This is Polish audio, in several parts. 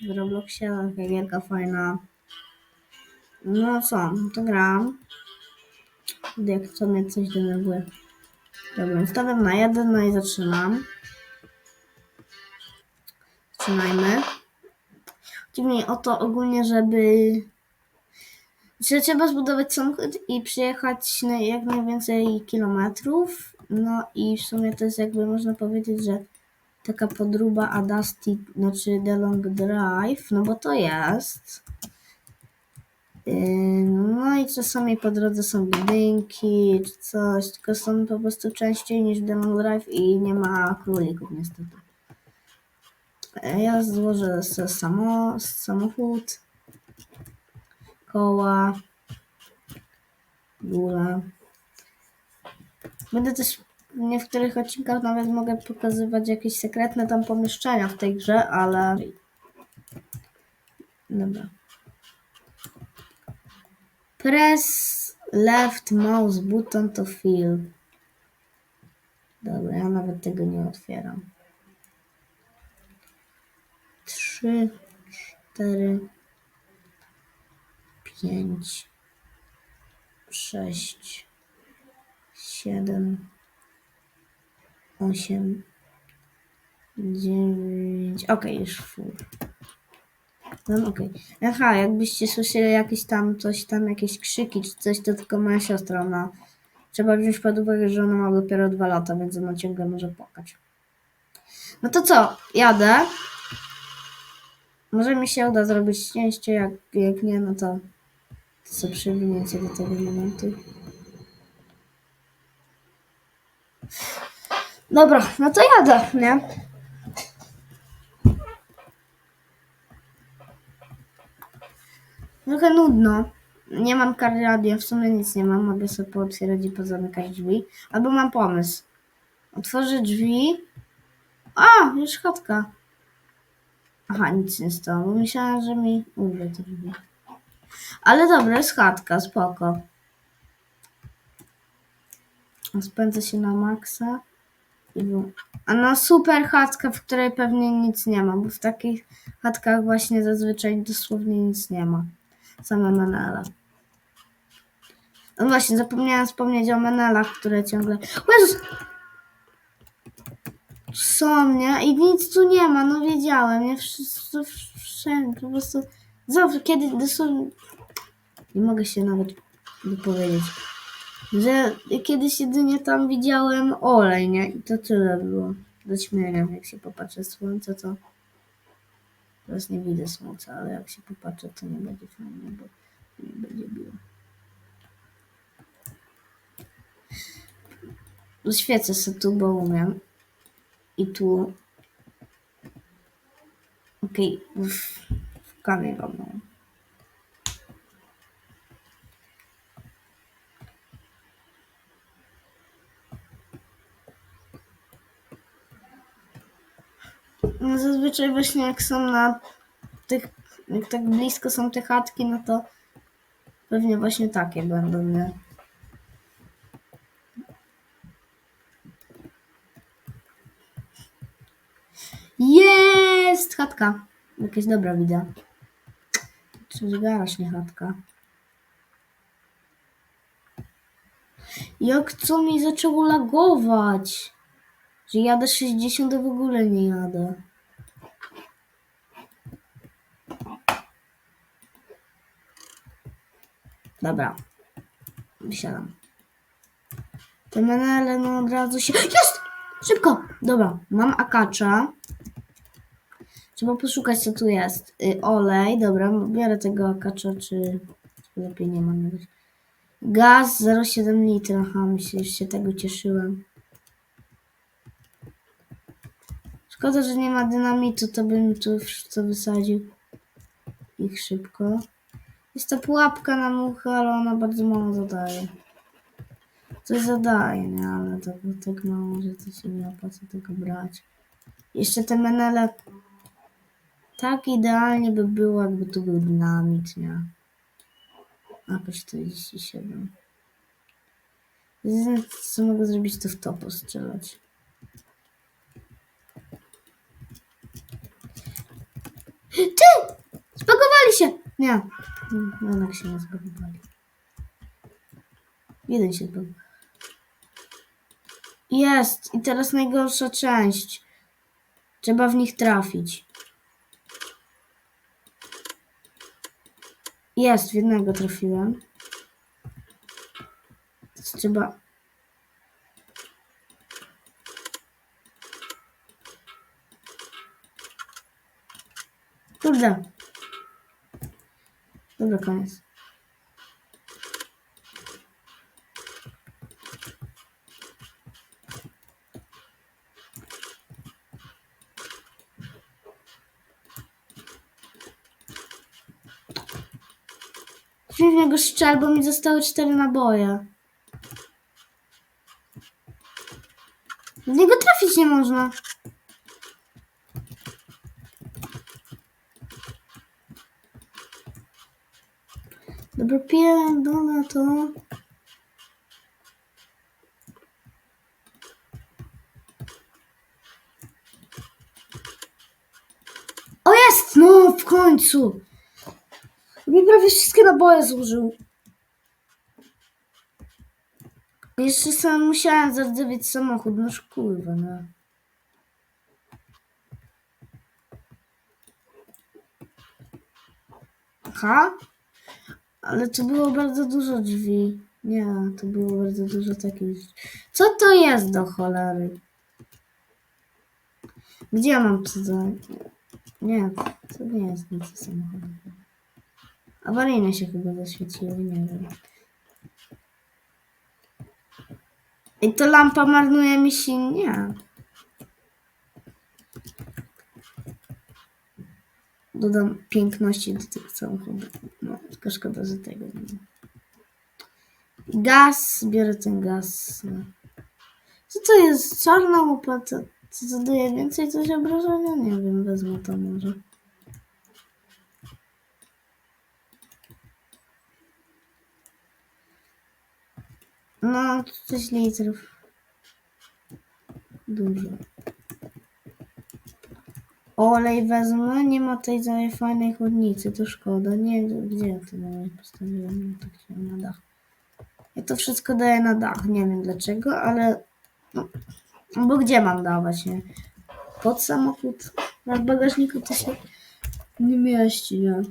w Robloxie, taka gierka fajna. No co, to gram. Jak to mnie coś denerwuje. Dobra, stawiam na jeden, no i zaczynam. Zaczynajmy. Chodzi mi o to ogólnie, żeby że trzeba zbudować samochód i przyjechać na jak najwięcej kilometrów. No i w sumie to jest jakby można powiedzieć, że taka podróba Adasti, znaczy The Long Drive, no bo to jest. Yy, No i czasami po drodze są budynki czy coś, tylko są po prostu częściej niż The Long Drive i nie ma królików niestety. Yy, Ja złożę sobie samo, samochód, koła, górę. Będę też w niektórych odcinkach nawet mogę pokazywać jakieś sekretne tam pomieszczenia w tej grze, ale. Dobra. Press left mouse button to fill. Dobra, ja nawet tego nie otwieram. Trzy, cztery, pięć, sześć, siedem, osiem, dziewięć. Okej, już full. No okej. Aha, jakbyście słyszeli jakieś tam coś tam, jakieś krzyki czy coś, to tylko moja siostra, ona... Trzeba wziąć pod uwagę, że ona ma dopiero dwa lata, więc ona ciągle może płakać. No to co? Jadę. Może mi się uda zrobić szczęście, jak, jak nie, no to... To co przewinięcie do tego momentu. Dobra, no to jadę, nie? Trochę nudno. Nie mam kar radia, w sumie nic nie mam. Mogę sobie pootwierać i pozamykać drzwi. Albo mam pomysł. Otworzę drzwi. A, już chatka. Aha, nic nie stało. Myślałam, że mi urwie te drzwi. Ale dobra, jest chatka, spoko. Spędzę się na maksa. A na super chatka, w której pewnie nic nie ma, bo w takich chatkach właśnie zazwyczaj dosłownie nic nie ma. Same menele. No właśnie, zapomniałam wspomnieć o menelach, które ciągle... O Jezus! Są? I nic tu nie ma, no wiedziałem, nie? Wszystko, wszędzie, po prostu... Zawsze, kiedy dosłownie... Nie mogę się nawet wypowiedzieć. Że kiedyś jedynie tam widziałem olej, nie? I to tyle było. Do śmienia, jak się popatrzy słońce, to... Teraz nie widzę słońca, ale jak się popatrzę, to nie będzie fajnie, bo nie będzie biło. Świecę sobie tu, bo umiem. I tu. Okej, w, w kamień wam. No zazwyczaj właśnie jak są na tych, jak tak blisko są te chatki, no to pewnie właśnie takie będą, nie? Jest! Chatka. Jakaś dobra widzę. Czy garaż, nie chatka. Jak co mi zaczęło lagować? Że jadę 60 to w ogóle nie jadę. Dobra. Wysiadam. Te menele no od razu się... Jest! Szybko! Dobra, mam akacza. Trzeba poszukać co tu jest. Y, olej, dobra, biorę tego akacza, czy... lepiej nie mam. Gaz 0,7 litra. Aha, myślę, że się tego cieszyłem. Szkoda, że nie ma dynamitu, to bym tu co wysadził ich szybko. Jest to pułapka na muchę, ale ona bardzo mało zadaje. Coś zadaje, nie? Ale to tak mało, że to się nie opłaca tego brać. Jeszcze te menele. Tak idealnie by było, jakby tu był dynamit, nie? A 47. Jedyne, co mogę zrobić, to w to postrzelać. Nie. Jednak się nie zbagowali. Jeden się zbagował. Jest! I teraz najgorsza część. Trzeba w nich trafić. Jest, w jednego trafiłem. Trzeba. Kurde. Dobra, koniec. W niego strzel, bo mi zostały cztery naboje. W niego trafić nie można. Dobra, pierdolę to. O jest! No, w końcu! Mi prawie wszystkie naboje zużył. Jeszcze sam musiałem zardzewieć samochód, no kurwa, no. Aha? Ale tu było bardzo dużo drzwi. Nie, tu było bardzo dużo takich. Co to jest do cholery? Gdzie ja mam za... Nie, to nie jest nic samochodowego. Awaryjne się chyba zaświeciły, nie wiem. I to lampa marnuje mi się, nie. Dodam piękności do tych samochodów. No, tylko szkoda, że tego nie ma. Gaz, biorę ten gaz. Co to jest? Czarna łopata. Co zadaje więcej coś obrażenia? Nie wiem, wezmę to może. No, 6 litrów. Dużo. Olej wezmę, nie ma tej całej fajnej chłodnicy, to szkoda. Nie, gdzie ja to olej postawiłem? No, tak chciałem na dach. Ja to wszystko daję na dach, nie wiem dlaczego, ale... No, bo gdzie mam dawać, nie? Pod samochód? Na bagażniku to się nie mieści, nie?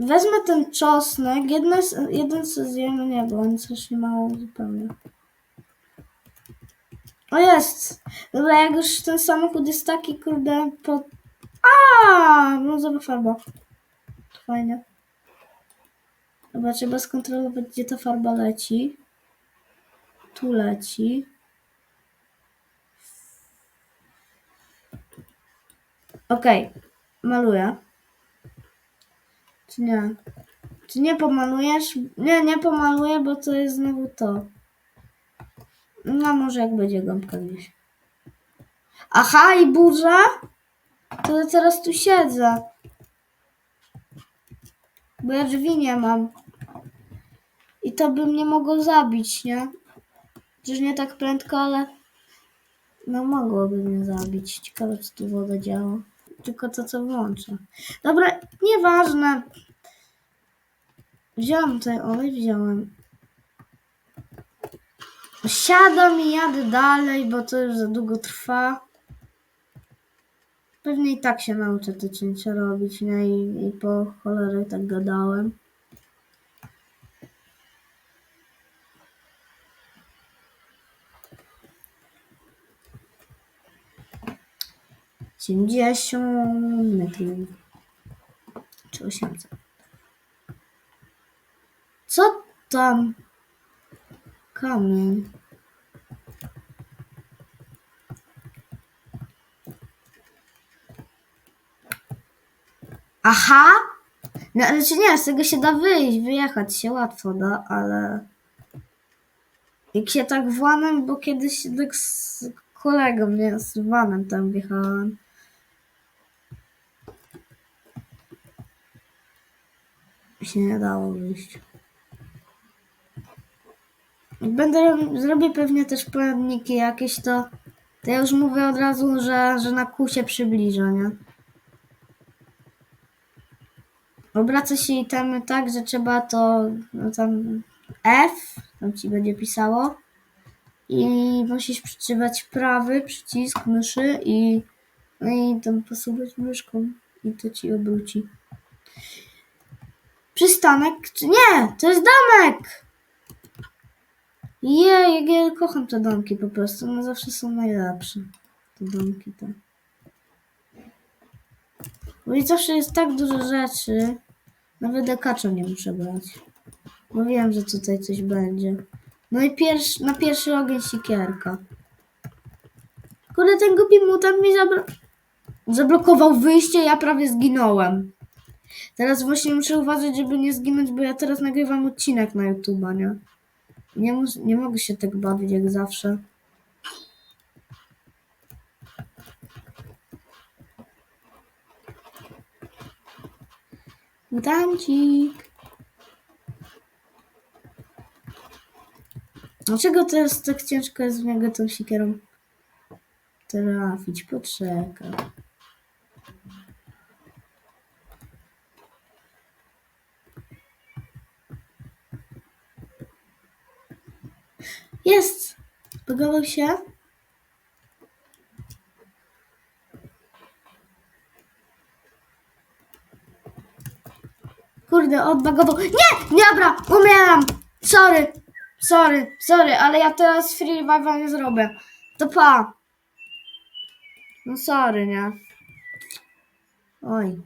Wezmę ten czosnek, jeden, jeden co zjem, nie, bo on coś mało zupełnie. O jest! Dobra, jak już ten samochód jest taki, kurde, po... A, brązowa farba. Fajnie. Dobra, trzeba skontrolować, gdzie ta farba leci. Tu leci. Okej, maluję. Czy nie? Czy nie pomalujesz? Nie, nie pomaluję, bo to jest znowu to. No może jak będzie gąbka gdzieś. Aha, i burza? To ja teraz tu siedzę. Bo ja drzwi nie mam. I to by mnie mogło zabić, nie? Przecież nie tak prędko, ale... No mogłoby mnie zabić. Ciekawe, co tu woda działa. Tylko to, co włącza. Dobra, nieważne. Wziąłem tutaj olej, wziąłem. Siadam i jadę dalej, bo to już za długo trwa. Pewnie i tak się nauczę te cięcia robić, nie? I, i po cholerę tak gadałem. Siedemdziesiąt metrów. Czy osiemset. Co tam? Kamień. Aha! No, znaczy nie, z tego się da wyjść, wyjechać się łatwo da, ale... Jak się tak włanem, bo kiedyś tak z kolegą, nie, z vanem tam wjechałem. Się nie dało wyjść. Będę rob- zrobię pewnie też poradniki jakieś to To ja już mówię od razu, że, że na kół się przybliża, nie? Obraca się itemy tak, że trzeba to no tam F, tam ci będzie pisało. I musisz przytrzymać prawy przycisk myszy i, no i tam posuwać myszką i to ci obróci. Przystanek, czy nie? To jest domek! Jej, jak ja kocham te domki po prostu, one zawsze są najlepsze. Te domki te. Bo i zawsze jest tak dużo rzeczy, nawet dekacza nie muszę brać. Bo wiem, że tutaj coś będzie. No i pierwszy, na pierwszy ogień sikierka. Kurde, ten głupi mutant mi zablo- zablokował wyjście, ja prawie zginąłem. Teraz właśnie muszę uważać, żeby nie zginąć, bo ja teraz nagrywam odcinek na YouTube'a, nie? Nie, nie mogę się tak bawić jak zawsze. Mutancik. Dlaczego teraz tak ciężko jest w niego tą sikierą trafić? Poczekaj. Jest! Zbugował się. Kurde, odbagował. Nie! Dobra, umieram! Sorry, sorry, sorry, ale ja teraz free revival nie zrobię. To pa! No sorry, nie? Oj.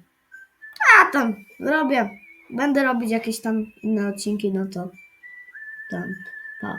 A tam, zrobię. Będę robić jakieś tam inne odcinki, no to tam.